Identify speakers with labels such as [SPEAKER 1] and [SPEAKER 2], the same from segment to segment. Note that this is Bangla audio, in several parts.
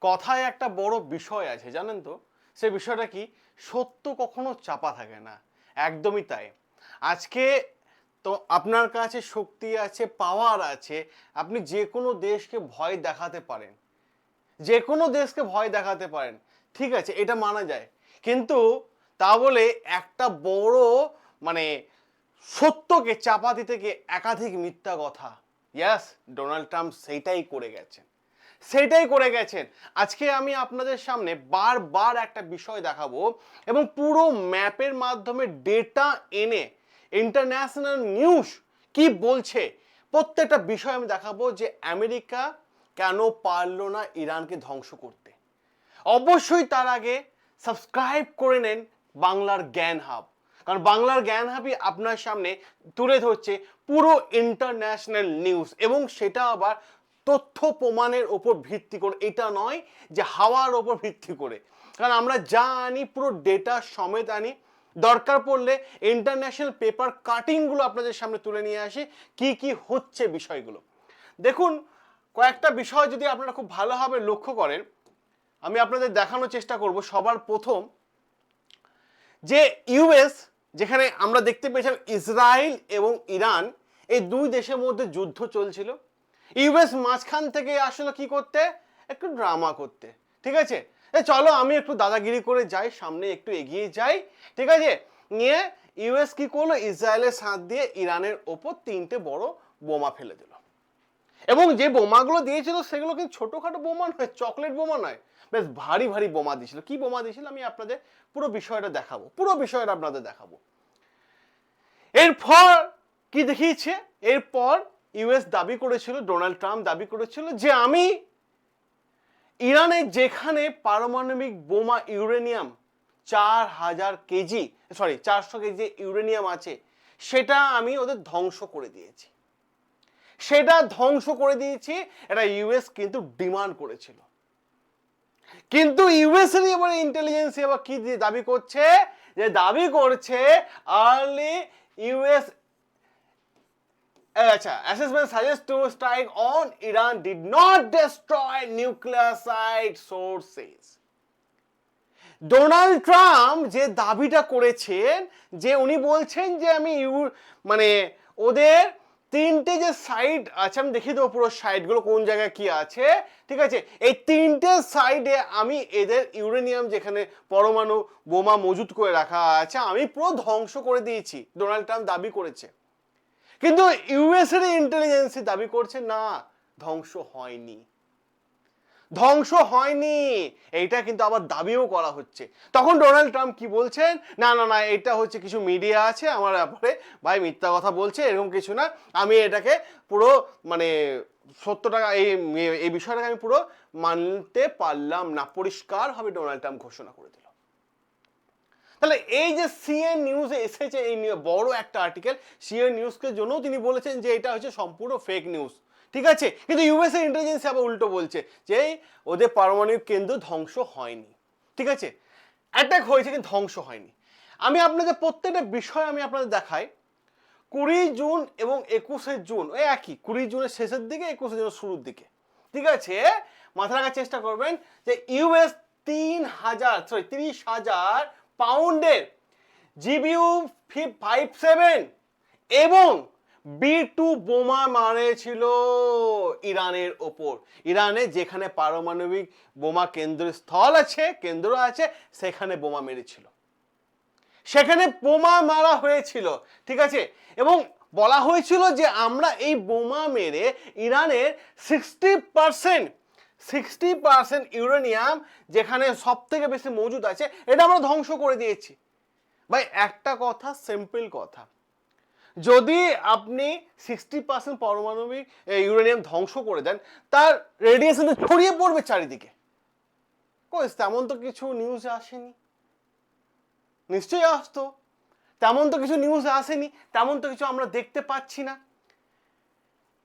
[SPEAKER 1] কথায় একটা বড় বিষয় আছে, জানেন তো? সে বিষয়টা কি? সত্য কখনো চাপা থাকে না। একদমই তাই। আজকে তো আপনার কাছে শক্তি আছে পাওয়ার আছে, আপনি যে কোনো দেশকে ভয় দেখাতে পারেন। যে কোনো দেশকে ভয় দেখাতে পারেন। ঠিক আছে, এটা মানা যায়। কিন্তু তা বলে একটা বড় মানে সত্যকে চাপা দিতে গিয়ে একাধিক মিথ্যা কথা। ইয়াস ডোনাল্ড ট্রাম্প সেইটাই করে গেছেন। সেটাই করে গেছেন। আজকে আমি আপনাদের সামনে বারবার একটা বিষয় দেখাবো এবং পুরো ম্যাপের মাধ্যমে ডেটা এনে ইন্টারন্যাশনাল নিউজ কি বলছে, প্রত্যেকটা বিষয় আমি দেখাবো যে আমেরিকা কেন পারল না ইরানকে ধ্বংস করতে। অবশ্যই তার আগে সাবস্ক্রাইব করে নেন বাংলার জ্ঞান হাব। কারণ বাংলার জ্ঞান হাবই আপনার সামনে তুলে ধরছে পুরো ইন্টারন্যাশনাল নিউজ এবং সেটা আবার তথ্য প্রমাণের ওপর ভিত্তি করে। এটা নয় যে হাওয়ার ওপর ভিত্তি করে। কারণ আমরা যা আনি, পুরো ডেটা সমেত আনি। দরকার পড়লে ইন্টারন্যাশনাল পেপার কাটিংগুলো আপনাদের সামনে তুলে নিয়ে আসি, কি কি হচ্ছে বিষয়গুলো। দেখুন, কয়েকটা বিষয় যদি আপনারা খুব ভালোভাবে লক্ষ্য করেন, আমি আপনাদের দেখানোর চেষ্টা করব সবার প্রথম। যে ইউএস যেখানে আমরা দেখতে পেয়েছিলাম ইসরায়েল এবং ইরান, এই দুই দেশের মধ্যে যুদ্ধ চলছিল। ইউএস মাঝখান থেকে আসলে কি করতে? একটু ড্রামা করতে। ঠিক আছে? চলো, আমি একটু দাদাগিরি করে যাই, সামনে একটু এগিয়ে যাই। ঠিক আছে? নিয়ে ইউএস কি করল? ইসরায়েলের সাথ দিয়ে ইরানের ওপর তিনটে বড় বোমা ফেলে দিল। এবং যে বোমাগুলো দিয়েছিল, সেগুলো কিন্তু ছোটোখাটো বোমা নয়, চকলেট বোমা নয়। বেশ ভারী ভারী বোমা দিয়েছিল। কি বোমা দিয়েছিল? আমি আপনাদের পুরো বিষয়টা দেখাবো। পুরো বিষয়টা আপনাদের দেখাবো। এরপর কি দেখিয়েছে? এরপর ইউএস দাবি করেছিল, ডোনাল্ড ট্রাম্প দাবি করেছিল যে আমি ইরানে যেখানে পারমাণবিক বোমা ইউরেনিয়াম চার হাজার কেজি সরি চারশো কেজি ইউরেনিয়াম আছে, সেটা আমি ওদের ধ্বংস করে দিয়েছি। সেটা ধ্বংস করে দিয়েছি, এটা ইউএস কিন্তু ডিমান্ড করেছিল। কিন্তু ইউএস এর এবার ইন্টেলিজেন্স এবার কি দাবি করছে? যে দাবি করছে আর্লি ইউএস আচ্ছা assessment suggest to strike on Iran did not destroy nuclear site sources Donald Trump যে দাবিটা করেছেন, যে উনি বলছেন যে আমি মানে ওদের তিনটে যে সাইড আছে, আমি দেখিয়ে দেবো পুরো সাইডগুলো কোন জায়গায় কি আছে, ঠিক আছে? এই তিনটে সাইডে আমি এদের ইউরেনিয়াম যেখানে পরমাণু বোমা মজুত করে রাখা আছে, আমি পুরো ধ্বংস করে দিয়েছি ডোনাল্ড ট্রাম্প দাবি করেছে। কিন্তু ইউএস এর ইন্টেলিজেন্সি দাবি করছে, না, ধ্বংস হয়নি। ধ্বংস হয়নি! এইটা কিন্তু আবার দাবিও করা হচ্ছে। তখন ডোনাল্ড ট্রাম্প কি বলছেন? না না না, এটা হচ্ছে কিছু মিডিয়া আছে, আমার ব্যাপারে। ভাই, মিথ্যা কথা বলছে, এরকম কিছু না। আমি এটাকে পুরো মানে সত্য টাকা, এই এই বিষয়টাকে আমি পুরো মানতে পারলাম না। পরিষ্কারভাবে ডোনাল্ড ট্রাম্প ঘোষণা করে তাহলে এই যে সিএন নিউজে এসেছে এই নিউ- বড় একটা আর্টিকেল সিএন নিউজকে জন্য তিনি বলেছেন যে এটা হচ্ছে সম্পূর্ণ ফেক নিউজ ঠিক আছে? কিন্তু ইউএস এর ইন্টেলিজেন্স আবার উল্টো বলছে যে ওদের পারমাণবিক কেন্দ্র ধ্বংস হয়নি। ঠিক আছে? অ্যাটাক হয়েছে কিন্তু ধ্বংস হয়নি। আমি আপনাদের প্রত্যেকটা বিষয় আমি আপনাদের দেখাই। কুড়ি জুন এবং একুশে জুন ওই একই, কুড়ি জুনের শেষের দিকে, একুশে জুনের শুরুর দিকে। ঠিক আছে? মাথা রাখার চেষ্টা করবেন যে ইউএস তিন হাজার সরি তিরিশ হাজার পাউন্ডের জিবিউ ফাইভ সেভেন এবং বি টু বোমা মারেছিল ইরানের ওপর। ইরানে যেখানে পারমাণবিক বোমা কেন্দ্র স্থল আছে, কেন্দ্র আছে, সেখানে বোমা মেরেছিল। সেখানে বোমা মারা হয়েছিল, ঠিক আছে? এবং বলা হয়েছিল যে আমরা এই বোমা মেরে ইরানের sixty percent sixty percent uranium যেখানে সব থেকে বেশি মজুদ আছে, এটা আমরা ধ্বংস করে দিয়েছি। ভাই, একটা কথা সিম্পল কথা। যদি আপনি সিক্সটি পার্সেন্ট পারমাণবিক ইউরেনিয়াম ধ্বংস করে দেন, তার রেডিয়েশন ছড়িয়ে পড়বে চারিদিকে। কই, তেমন তো কিছু নিউজ আসেনি। নিশ্চয়ই আসতো। তেমন তো কিছু নিউজ আসেনি, তেমন তো কিছু আমরা দেখতে পাচ্ছি না।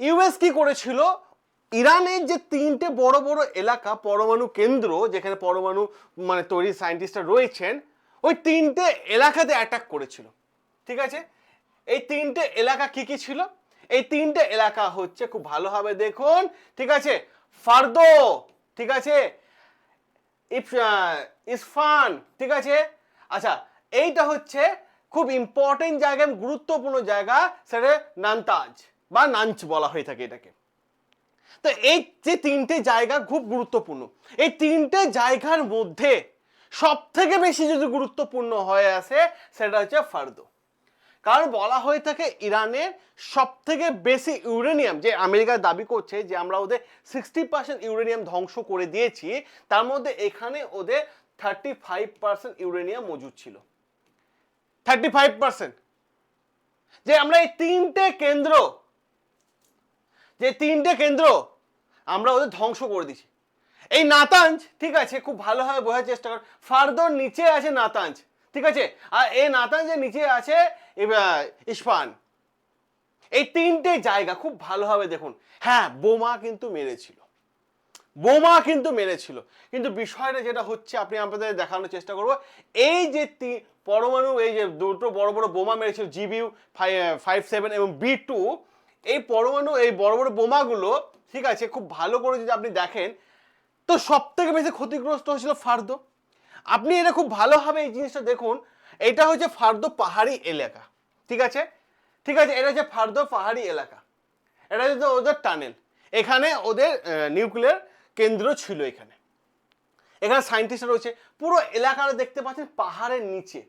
[SPEAKER 1] ইউএস কি করেছিল? ইরানের যে তিনটে বড় বড় এলাকা পরমাণু কেন্দ্র, যেখানে পরমাণু মানে তৈরি সায়েন্টিস্টরা রয়েছেন, ওই তিনটে এলাকাতে অ্যাটাক করেছিল। ঠিক আছে? এই তিনটে এলাকা কি কি ছিল? এই তিনটে এলাকা হচ্ছে, খুব ভালোভাবে দেখুন, ঠিক আছে? ফার্দো, ঠিক আছে? ইসফান, ঠিক আছে? আচ্ছা এইটা হচ্ছে খুব ইম্পর্টেন্ট জায়গা গুরুত্বপূর্ণ জায়গা, সেটা নান্তাজ, বা নাঞ্চ বলা হয়ে থাকে এটাকে। তো এই যে তিনটে জায়গা খুব গুরুত্বপূর্ণ। এই তিনটে জায়গার মধ্যে সব থেকে বেশি যদি গুরুত্বপূর্ণ হয়ে আসে, সেটা হচ্ছে ফার্দো। কারণ বলা হয়ে থাকে ইরানের সব থেকে বেশি ইউরেনিয়াম, যে আমেরিকা দাবি করছে যে আমরা ওদের সিক্সটি পার্সেন্ট ইউরেনিয়াম ধ্বংস করে দিয়েছি, তার মধ্যে এখানে ওদের থার্টি ফাইভ পার্সেন্ট ইউরেনিয়াম মজুদ ছিল। থার্টি ফাইভ পার্সেন্ট যে আমরা এই তিনটে কেন্দ্র যে তিনটে কেন্দ্র আমরা ওদের ধ্বংস করে দিছি এই নাতাঞ্জ, ঠিক আছে, খুব ভালোভাবে বোঝার চেষ্টা কর। ফার্দর নিচে আছে নাতাঞ্জ, ঠিক আছে? আর এই নাতাঞ্জের নিচে আছে ইস্পান। এই তিনটে জায়গা খুব ভালোভাবে দেখুন। হ্যাঁ বোমা কিন্তু মেরেছিল। বোমা কিন্তু মেরেছিল। কিন্তু বিষয়টা যেটা হচ্ছে, আপনি আপনাদের দেখানোর চেষ্টা করব, এই যে পরমাণু, এই যে দুটো বড় বড় বোমা মেরেছিল, জিবিউ ফাইভ সেভেন এবং বি টু এই পরমাণু, এই বড় বড় বোমাগুলো, ঠিক আছে, খুব ভালো করে যদি আপনি দেখেন, তো সব থেকে বেশি ক্ষতিগ্রস্ত হয়েছিল ফার্দো। আপনি এটা খুব ভালোভাবে এই জিনিসটা দেখুন, এটা হচ্ছে ফার্দো পাহাড়ি এলাকা, ঠিক আছে? ঠিক আছে, এটা হচ্ছে ফার্দো পাহাড়ি এলাকা। এটা হচ্ছে ওদের টানেল। এখানে ওদের নিউক্লিয়ার কেন্দ্র ছিল এখানে। এখানে সায়েন্টিস্ট রয়েছে। পুরো এলাকাটা দেখতে পাচ্ছেন পাহাড়ের নিচে।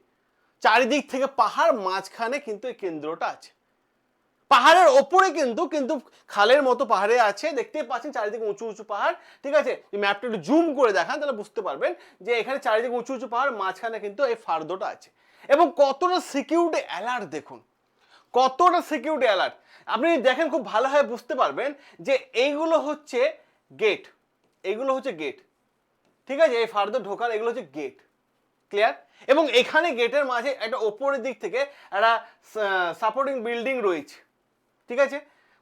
[SPEAKER 1] চারিদিক থেকে পাহাড় মাঝখানে কিন্তু এই কেন্দ্রটা আছে। পাহাড়ের ওপরে কিন্তু কিন্তু খালের মতো পাহাড়ে আছে। দেখতে পাচ্ছেন চারিদিকে উঁচু উঁচু পাহাড়। ঠিক আছে? ম্যাপটা একটু জুম করে দেখান, তাহলে বুঝতে পারবেন যে এখানে চারিদিকে উঁচু উঁচু পাহাড়, মাঝখানে কিন্তু এই ফার্দোটা আছে। এবং কতটা সিকিউরিটি অ্যালার্ট দেখুন। কতটা সিকিউরিটি অ্যালার্ট আপনি দেখেন, খুব ভালোভাবে বুঝতে পারবেন যে এইগুলো হচ্ছে গেট এইগুলো হচ্ছে গেট ঠিক আছে? এই ফার্দার ঢোকার এগুলো হচ্ছে গেট ক্লিয়ার এবং এখানে গেটের মাঝে একটা ওপরের দিক থেকে একটা সাপোর্টিং বিল্ডিং রয়েছে। ঠিক আছে?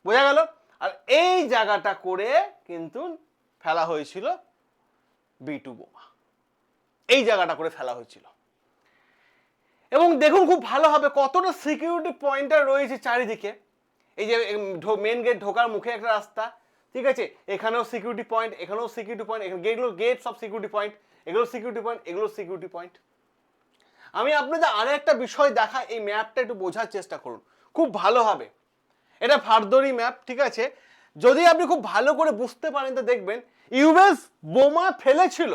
[SPEAKER 1] বোঝা গেল? আর এই জায়গাটা করে কিন্তু ফেলা হয়েছিল বি টু বোমা। এই জায়গাটা করে ফেলা হয়েছিল। এবং দেখুন খুব ভালো হবে কতটা সিকিউরিটি পয়েন্টার রয়েছে চারিদিকে। এই যে মেন গেট ঢোকার মুখে একটা রাস্তা, ঠিক আছে? এখানেও সিকিউরিটি পয়েন্ট এখানেও সিকিউরিটি পয়েন্ট এখানে গেটগুলো গেট সব সিকিউরিটি পয়েন্ট এগুলো সিকিউরিটি পয়েন্ট এগুলো সিকিউরিটি পয়েন্ট আমি আপনাদের আরও একটা বিষয় দেখা, এই ম্যাপটা একটু বোঝার চেষ্টা করুন। খুব ভালো হবে। এটা ফারদরি ম্যাপ ঠিক আছে? যদি আপনি খুব ভালো করে বুঝতে পারেন, তো দেখবেন ইউএস বোমা ফেলেছিল।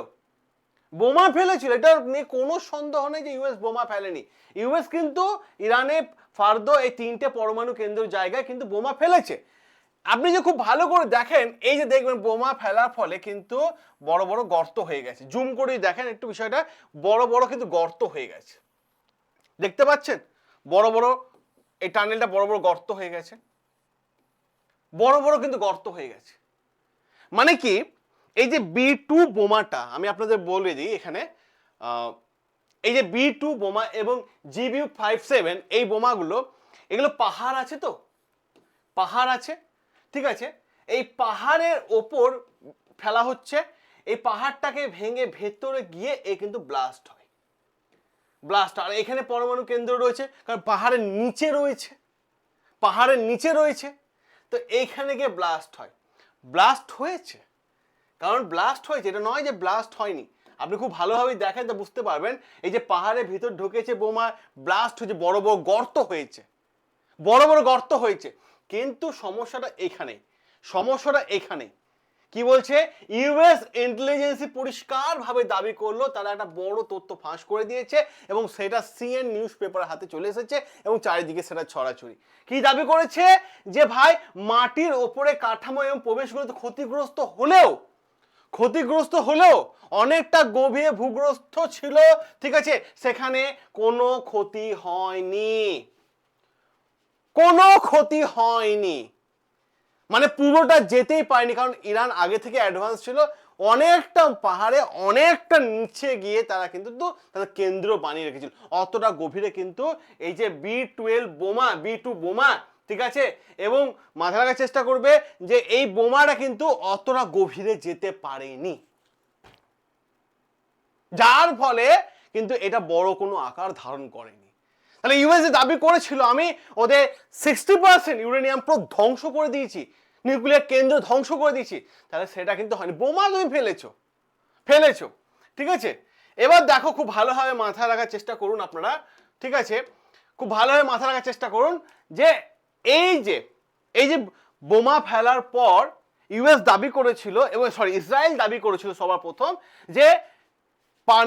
[SPEAKER 1] বোমা ফেলেছিল। এটা নিয়ে কোনো সন্দেহ নেই যে ইউএস বোমা ফেলেনি। ইউএস কিন্তু ইরানে ফার্দো এই তিনটে পরমাণু কেন্দ্র জায়গায় কিন্তু বোমা ফেলেছে। আপনি যে খুব ভালো করে দেখেন, এই যে দেখবেন বোমা ফেলার ফলে কিন্তু বড় বড় গর্ত হয়ে গেছে। জুম করে দেখেন একটু বিষয়টা, বড় বড় কিন্তু গর্ত হয়ে গেছে। দেখতে পাচ্ছেন? বড় বড় এই টানেলটা বড় বড় গর্ত হয়ে গেছে। বড় বড় কিন্তু গর্ত হয়ে গেছে। মানে কি? এই যে বি টু বোমাটা, আমি আপনাদের বলে দিই এখানে এই যে বি টু বোমা এবং জিবিউ ফাইভ সেভেন, এই বোমাগুলো, এগুলো পাহাড় আছে তো? পাহাড় আছে, ঠিক আছে? এই পাহাড়ের ওপর ফেলা হচ্ছে, এই পাহাড়টাকে ভেঙে ভেতরে গিয়ে এ কিন্তু ব্লাস্ট হয়। ব্লাস্ট আর এখানে পরমাণু কেন্দ্র রয়েছে, কারণ পাহাড়ের নিচে রয়েছে। পাহাড়ের নিচে রয়েছে। তো এইখানে গিয়ে ব্লাস্ট হয়। ব্লাস্ট হয়েছে। কারণ ব্লাস্ট হয়েছে, এটা নয় যে ব্লাস্ট হয়নি। আপনি খুব ভালোভাবে দেখেন তো বুঝতে পারবেন, এই যে পাহাড়ের ভিতর ঢুকেছে বোমা ব্লাস্ট হয়েছে, বড় বড় গর্ত হয়েছে। বড় বড় গর্ত হয়েছে। কিন্তু সমস্যাটা এখানে সমস্যাটা এখানে কি বলছে? ইউএস ইন্টেলিজেন্সি পরিষ্কারভাবে দাবি করল, তারা একটা বড় তথ্য ফাঁস করে দিয়েছে এবং সেটা সিএন নিউজ পেপার হাতে চলে এসেছে এবং চারিদিকে সেটা ছড়াছড়ি। কি দাবি করেছে? যে ভাই, মাটির ওপরে কাঠামো এবং প্রবেশগুলোতে ক্ষতিগ্রস্ত হলেও ক্ষতিগ্রস্ত হলেও অনেকটা গভীর ভূগ্রস্ত ছিল, ঠিক আছে? সেখানে কোনো ক্ষতি হয়নি। কোনো ক্ষতি হয়নি। মানে পুরোটা যেতেই পারেনি, কারণ ইরান আগে থেকে অ্যাডভান্স ছিল। অনেকটা পাহাড়ে, অনেকটা নিচে গিয়ে তারা কিন্তু তাদের কেন্দ্র বানিয়ে রেখেছিল। অতটা গভীরে কিন্তু এই যে বি টুয়েলভ বোমা, বি টু বোমা, ঠিক আছে? এবং মাথা রাখার চেষ্টা করবে যে এই বোমাটা কিন্তু অতটা গভীরে যেতে পারেনি। যার ফলে কিন্তু এটা বড় কোনো আকার ধারণ করেনি। তাহলে ইউএসএ দাবি করেছিল, আমি ওদের সিক্সটি পার্সেন্ট ইউরেনিয়াম পুরো ধ্বংস করে দিয়েছি। নিউক্লিয়ার কেন্দ্র ধ্বংস করে দিয়েছি। তাহলে সেটা কিন্তু হয়নি। বোমা তুমি ফেলেছো। ফেলেছো। ঠিক আছে? এবার দেখো, খুব ভালোভাবে মাথায় রাখার চেষ্টা করুন আপনারা। ঠিক আছে? খুব ভালোভাবে মাথায় রাখার চেষ্টা করুন যে এই যে এই যে বোমা ফেলার পর ইউএস দাবি করেছিল এবং সরি, ইসরায়েল দাবি করেছিল সবার প্রথম যে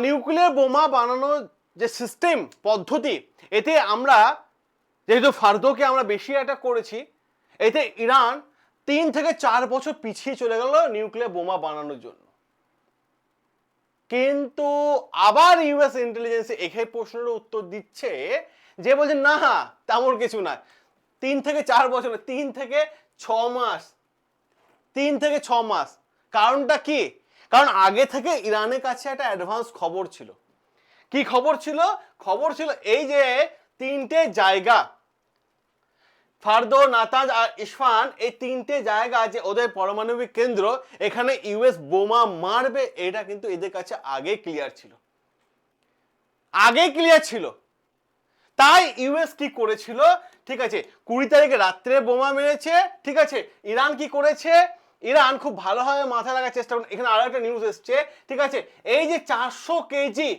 [SPEAKER 1] নিউক্লিয়ার বোমা বানানোর যে সিস্টেম, পদ্ধতি, এতে আমরা যেহেতু ফার্দোকে আমরা বেশি অ্যাটাক করেছি, এতে ইরান তিন থেকে চার বছর পিছিয়ে চলে গেল নিউক্লিয়ার বোমা বানানোর জন্য। কিন্তু আবার ইউএস ইন্টেলিজেন্স এখানে প্রশ্নের উত্তর দিচ্ছে যে বলছে, না, তেমন কিছু না। তিন থেকে চার বছর তিন থেকে ছ মাস। তিন থেকে ছ মাস। কারণটা কি? কারণ আগে থেকে ইরানের কাছে একটা অ্যাডভান্স খবর ছিল। কি খবর ছিল? খবর ছিল এই যে তিনটে জায়গা ফার্দো, নাতাজ আর ইসফান এই তিনটে জায়গা যে ওদের পারমাণবিক কেন্দ্র, এখানে ইউএস বোমা মারবে, এটা কিন্তু এদের কাছে আগে ক্লিয়ার ছিল। আগে ক্লিয়ার ছিল। তাই ইউএস কি করেছিল? ঠিক আছে, কুড়ি তারিখে রাত্রে বোমা মেরেছে, ঠিক আছে, ইরান কি করেছে? ইরান খুব ভালোভাবে মাথায় রাখার চেষ্টা করুন এখানে আরও একটা নিউজ এসছে, ঠিক আছে, এই যে চারশো কেজি,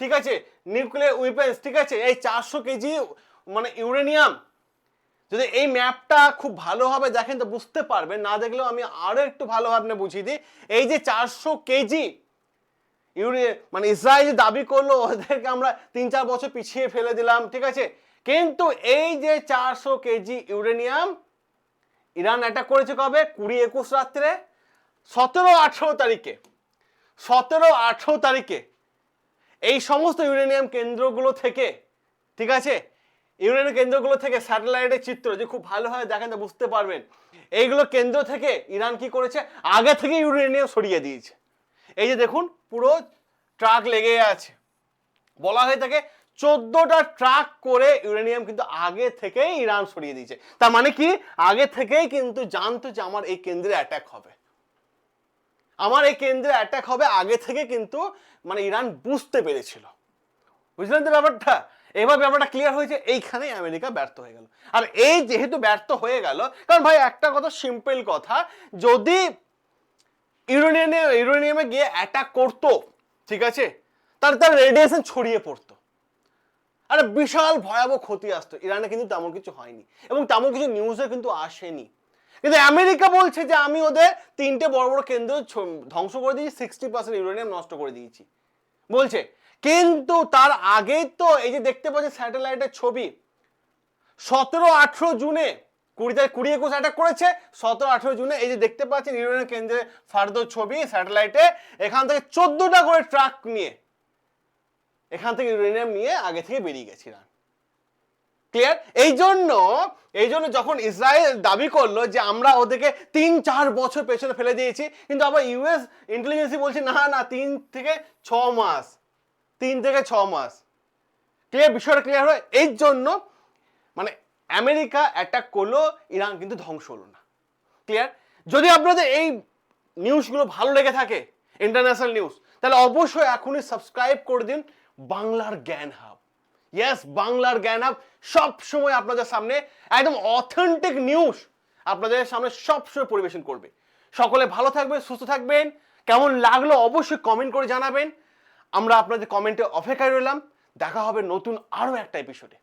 [SPEAKER 1] ঠিক আছে নিউক্লিয়ার উইপেন্স ঠিক আছে, এই চারশো কেজি মানে ইউরেনিয়াম যদি এই ম্যাপটা খুব ভালোভাবে দেখেন, তো বুঝতে পারবেন। না দেখলেও আমি আরও একটু ভালোভাবে বুঝিয়ে দিই। এই যে চারশো কেজি ইউরে মানে ইসরায়েল দাবি করল, ওদেরকে আমরা তিন চার বছর পিছিয়ে ফেলে দিলাম, ঠিক আছে? কিন্তু এই যে চারশো কেজি ইউরেনিয়াম, ইরান অ্যাটাক করেছে কবে? কুড়ি একুশ রাত্রে। সতেরো আঠেরো তারিখে। সতেরো আঠেরো তারিখে। এই সমস্ত ইউরেনিয়াম কেন্দ্রগুলো থেকে, ঠিক আছে? ইউরেনিয়াম কেন্দ্রগুলো থেকে স্যাটেলাইটের চিত্র যে খুব ভালোভাবে দেখেন তো বুঝতে পারবেন। এইগুলো কেন্দ্র থেকে ইরান কি করেছে? আগে থেকে ইউরেনিয়াম সরিয়ে দিয়েছে। এই যে দেখুন, পুরো ট্রাক লেগে আছে। বলা হয়ে থাকে চোদ্দটা ট্রাক করে ইউরেনিয়াম কিন্তু আগে থেকেই ইরান সরিয়ে দিয়েছে। তার মানে কি? আগে থেকেই কিন্তু জানতো যে আমার এই কেন্দ্রে অ্যাটাক হবে। আমার এই কেন্দ্রে অ্যাটাক হবে, আগে থেকে কিন্তু মানে ইরান বুঝতে পেরেছিল। বুঝলেন তো ব্যাপারটা? এবার ব্যাপারটা ক্লিয়ার হয়েছে, এইখানেই আমেরিকা ব্যর্থ হয়ে গেল। আর এই যেহেতু ব্যর্থ হয়ে গেল, কারণ ভাই একটা কথা সিম্পল কথা, যদি ইউরেনিয়ামে ইউরেনিয়ামে গিয়ে অ্যাটাক করতো, ঠিক আছে তার তার রেডিয়েশন ছড়িয়ে পড়তো। আর বিশাল ভয়াবহ ক্ষতি আসতো। ইরানে কিন্তু তেমন কিছু হয়নি। এবং তেমন কিছু নিউজে কিন্তু আসেনি। কিন্তু আমেরিকা বলছে যে আমি ওদের তিনটে বড় বড় কেন্দ্র ধ্বংস করে দিয়েছি সিক্সটি পার্সেন্ট ইউরেনিয়াম নষ্ট করে দিয়েছি। বলছে কিন্তু তার আগেই তো এই যে দেখতে পাচ্ছি স্যাটেলাইটের ছবি, সতেরো আঠেরো জুনে কুড়ি তারিখ, কুড়ি একুশ অ্যাটাক করেছে, সতেরো আঠেরো জুনে এই যে দেখতে পাচ্ছেন ইউরেনিয়াম কেন্দ্রে ফার্দ ছবি স্যাটেলাইটে, এখান থেকে চোদ্দটা করে ট্রাক নিয়ে, এখান থেকে ইউরেনিয়াম নিয়ে আগে থেকে বেরিয়ে গেছে ইরান ক্লিয়ার এই জন্য এই জন্য যখন ইসরায়েল দাবি করল যে আমরা ওদেরকে তিন চার বছর পেছনে ফেলে দিয়েছি, কিন্তু আবার ইউএস ইন্টেলিজেন্সি বলছে, না না, তিন থেকে ছ মাস। তিন থেকে ছ মাস। ক্লিয়ার বিষয়টা ক্লিয়ার হয়? এই জন্য মানে আমেরিকা অ্যাটাক করল, ইরান কিন্তু ধ্বংস হলো না। ক্লিয়ার যদি আপনাদের এই নিউজগুলো ভালো লেগে থাকে ইন্টারন্যাশনাল নিউজ তাহলে অবশ্যই এখনই সাবস্ক্রাইব করে দিন বাংলার জ্ঞান হাব ইয়েস বাংলার জ্ঞান হাব সব সময় আপনাদের সামনে একদম অথেন্টিক নিউজ আপনাদের সামনে সবসময় পরিবেশন করবে। সকলে ভালো থাকবেন, সুস্থ থাকবেন। কেমন লাগল অবশ্যই কমেন্ট করে জানাবেন। আমরা আপনাদের কমেন্টে অপেক্ষায় রইলাম। দেখা হবে নতুন আরও একটা এপিসোডে